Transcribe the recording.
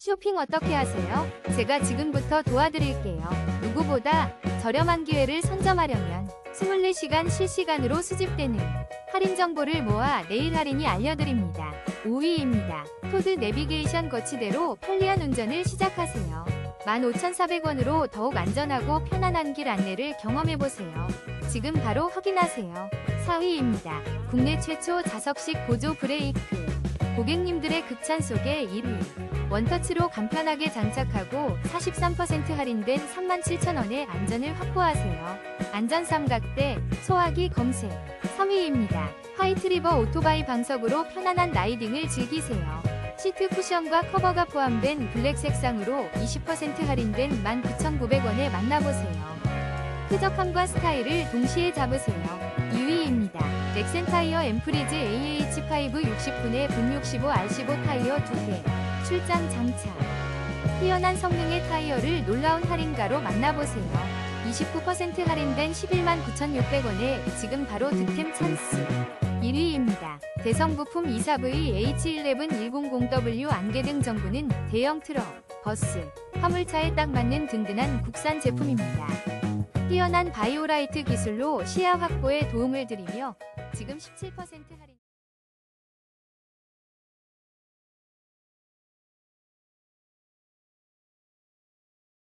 쇼핑 어떻게 하세요? 제가 지금부터 도와드릴게요. 누구보다 저렴한 기회를 선점하려면 24시간 실시간으로 수집되는 할인 정보를 모아 내일 할인이 알려드립니다. 5위입니다. 토드 내비게이션 거치대로 편리한 운전을 시작하세요. 15,400원으로 더욱 안전하고 편안한 길 안내를 경험해보세요. 지금 바로 확인하세요. 4위입니다. 국내 최초 자석식 보조 브레이크. 고객님들의 극찬 속에 1위. 원터치로 간편하게 장착하고 43% 할인된 37,000원의 안전을 확보하세요. 안전 삼각대, 소화기 검색. 3위입니다. 화이트리버 오토바이 방석으로 편안한 라이딩을 즐기세요. 시트 쿠션과 커버가 포함된 블랙 색상으로 20% 할인된 19,900원에 만나보세요. 쾌적함과 스타일을 동시에 잡으세요. 2위입니다. 넥센 타이어 엠프리즈 AH5 60분의 분 65R15 타이어 2개. 출장 장착. 뛰어난 성능의 타이어를 놀라운 할인가로 만나보세요. 29% 할인된 11만 9,600원에 지금 바로 득템 찬스. 1위입니다. 대성 부품 24V H11 100W 안개 등 정부는 대형 트럭, 버스, 화물차에 딱 맞는 든든한 국산 제품입니다. 뛰어난 바이오라이트 기술로 시야 확보에 도움을 드리며 지금 17% 할인